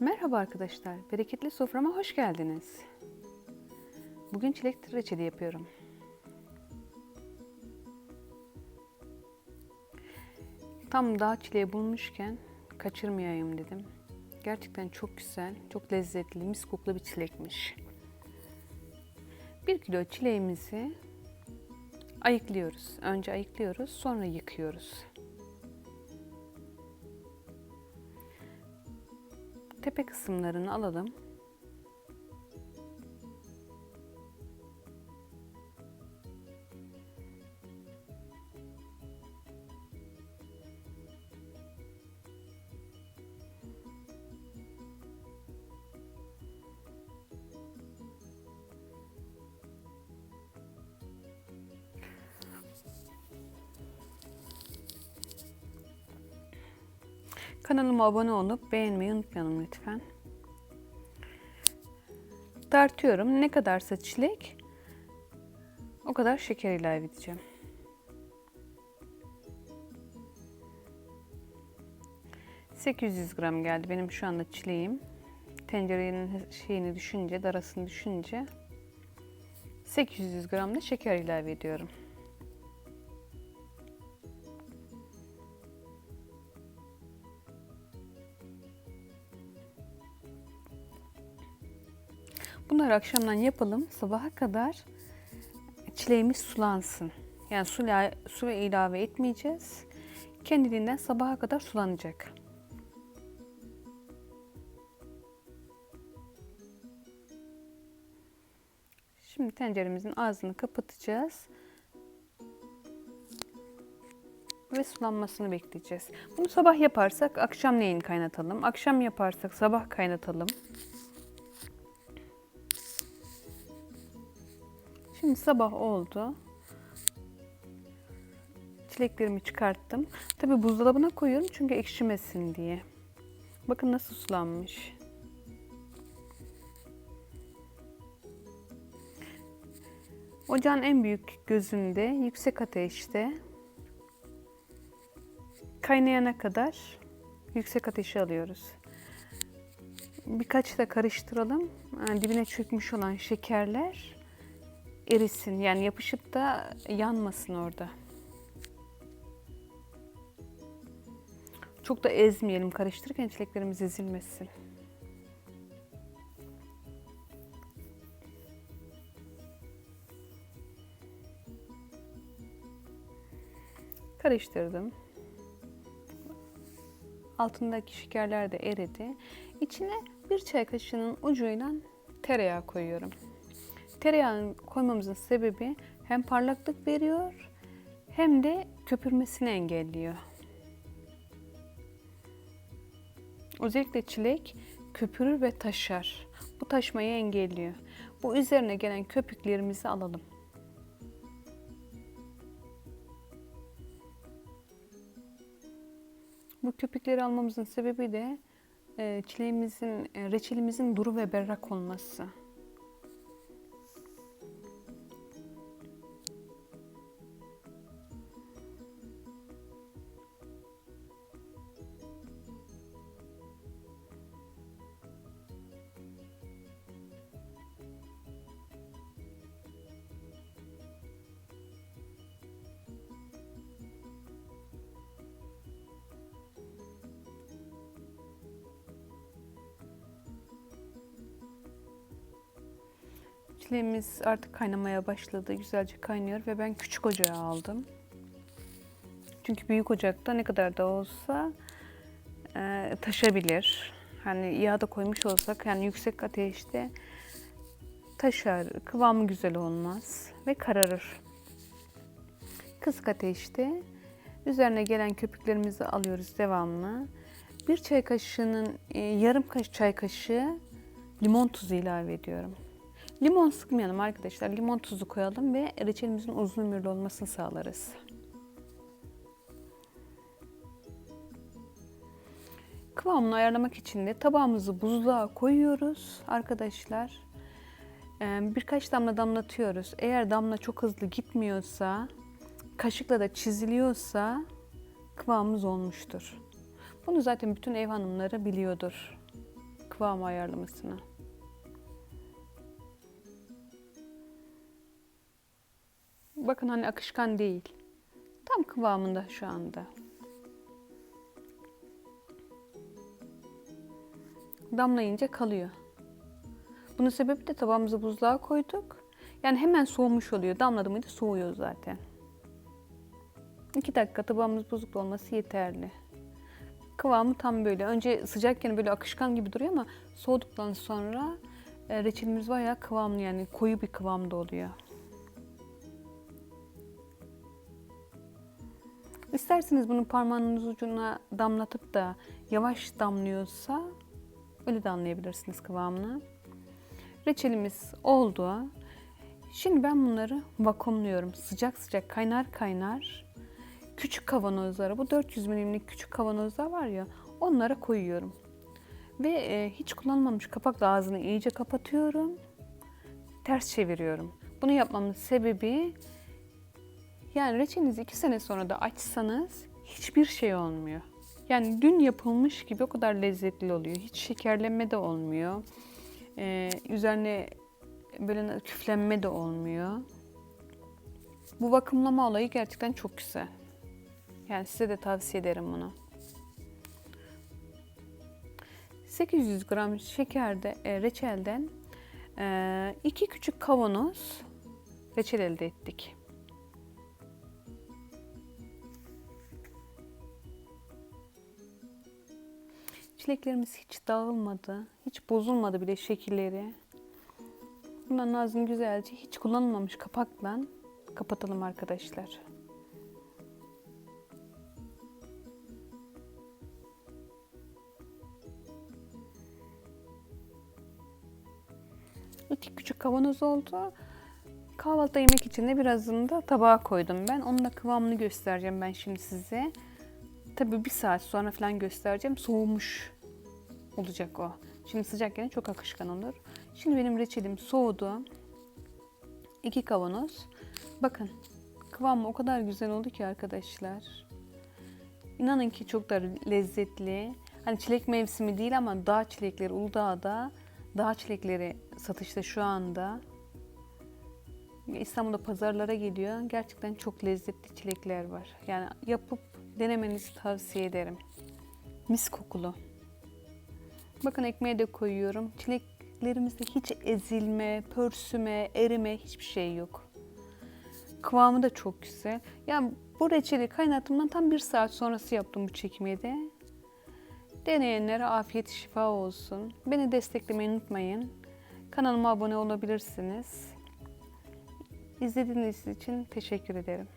Merhaba arkadaşlar, bereketli soframa hoş geldiniz. Bugün çilek reçeli yapıyorum. Tam dağ çileği bulmuşken kaçırmayayım dedim. Gerçekten çok güzel, çok lezzetli, mis kokulu bir çilekmiş. Bir kilo çileğimizi ayıklıyoruz. Önce ayıklıyoruz, sonra yıkıyoruz. Tepe kısımlarını alalım. Kanalıma abone olup beğenmeyi unutmayalım lütfen. Tartıyorum. Ne kadarsa çilek o kadar şeker ilave edeceğim. ...800 gram geldi benim şu anda çileğim. Tencerenin şeyini düşünce, darasını düşünce... ...800 gram da şeker ilave ediyorum. Bunları akşamdan yapalım. Sabaha kadar çileğimiz sulansın. Yani su, su ilave etmeyeceğiz. Kendiliğinden sabaha kadar sulanacak. Şimdi tenceremizin ağzını kapatacağız. Ve sulanmasını bekleyeceğiz. Bunu sabah yaparsak akşamleyin kaynatalım. Akşam yaparsak sabah kaynatalım. Şimdi sabah oldu. Çileklerimi çıkarttım. Tabi buzdolabına koyuyorum çünkü ekşimesin diye. Bakın nasıl sulanmış. Ocağın en büyük gözünde yüksek ateşte kaynayana kadar yüksek ateşe alıyoruz. Birkaç da karıştıralım. Yani dibine çökmüş olan şekerler erisin. Yani yapışıp da yanmasın orada. Çok da ezmeyelim karıştırırken çileklerimiz ezilmesin. Karıştırdım. Altındaki şekerler de eridi. İçine bir çay kaşığının ucuyla tereyağı koyuyorum. Tereyağını koymamızın sebebi hem parlaklık veriyor hem de köpürmesini engelliyor. Özellikle çilek köpürür ve taşar. Bu taşmayı engelliyor. Bu üzerine gelen köpüklerimizi alalım. Bu köpükleri almamızın sebebi de e, çileğimizin, e, reçelimizin duru ve berrak olması. Çileğimiz artık kaynamaya başladı. Güzelce kaynıyor ve ben küçük ocağa aldım. Çünkü büyük ocakta ne kadar da olsa e, taşabilir. Hani yağda koymuş olsak yani yüksek ateşte taşar, kıvamı güzel olmaz ve kararır. Kısık ateşte üzerine gelen köpüklerimizi alıyoruz devamlı. Bir çay kaşığının e, yarım kaş çay kaşığı limon tuzu ilave ediyorum. Limon sıkmayalım arkadaşlar. Limon tuzu koyalım ve reçelimizin uzun ömürlü olmasını sağlarız. Kıvamını ayarlamak için de tabağımızı buzluğa koyuyoruz arkadaşlar. Ee, birkaç damla damlatıyoruz. Eğer damla çok hızlı gitmiyorsa, kaşıkla da çiziliyorsa kıvamımız olmuştur. Bunu zaten bütün ev hanımları biliyordur. kıvam ayarlamasına. Bakın hani akışkan değil. Tam kıvamında şu anda. Damlayınca kalıyor. Bunun sebebi de tabağımızı buzluğa koyduk. Yani hemen soğumuş oluyor. Damladı mıydı soğuyor zaten. 2 dakika tabağımız bozuk olması yeterli. Kıvamı tam böyle. Önce sıcakken böyle akışkan gibi duruyor ama soğuduktan sonra e, reçelimiz bayağı kıvamlı yani koyu bir kıvamda oluyor. İsterseniz bunu parmağınız ucuna damlatıp da yavaş damlıyorsa öyle de anlayabilirsiniz kıvamını. Reçelimiz oldu. Şimdi ben bunları vakumluyorum. Sıcak sıcak kaynar kaynar küçük kavanozlara, bu 400 milimlik küçük kavanozlar var ya, onlara koyuyorum. Ve e, hiç kullanılmamış kapakla ağzını iyice kapatıyorum. Ters çeviriyorum. Bunu yapmamın sebebi yani reçelinizi iki sene sonra da açsanız hiçbir şey olmuyor. Yani dün yapılmış gibi o kadar lezzetli oluyor. Hiç şekerlenme de olmuyor. Ee, üzerine böyle küflenme de olmuyor. Bu vakumlama olayı gerçekten çok güzel. Yani size de tavsiye ederim bunu. 800 gram şekerde, e, reçelden e, iki küçük kavanoz reçel elde ettik. Çileklerimiz hiç dağılmadı, hiç bozulmadı bile şekilleri. Bunların ağzını güzelce hiç kullanılmamış kapakla kapatalım arkadaşlar. İki küçük kavanoz oldu. Kahvaltıda yemek için de birazını da tabağa koydum ben. Onun da kıvamını göstereceğim ben şimdi size. Tabii bir saat sonra falan göstereceğim. Soğumuş olacak o. Şimdi sıcakken çok akışkan olur. Şimdi benim reçelim soğudu. İki kavanoz. Bakın kıvamı o kadar güzel oldu ki arkadaşlar. İnanın ki çok da lezzetli. Hani çilek mevsimi değil ama dağ çilekleri Uludağ'da dağ çilekleri satışta şu anda. İstanbul'da pazarlara geliyor. Gerçekten çok lezzetli çilekler var. Yani yapıp denemenizi tavsiye ederim. Mis kokulu. Bakın ekmeğe de koyuyorum. Çileklerimizde hiç ezilme, pörsüme, erime hiçbir şey yok. Kıvamı da çok güzel. Yani bu reçeli kaynattığımdan tam bir saat sonrası yaptım bu çekimi de. Deneyenlere afiyet şifa olsun. Beni desteklemeyi unutmayın. Kanalıma abone olabilirsiniz. İzlediğiniz için teşekkür ederim.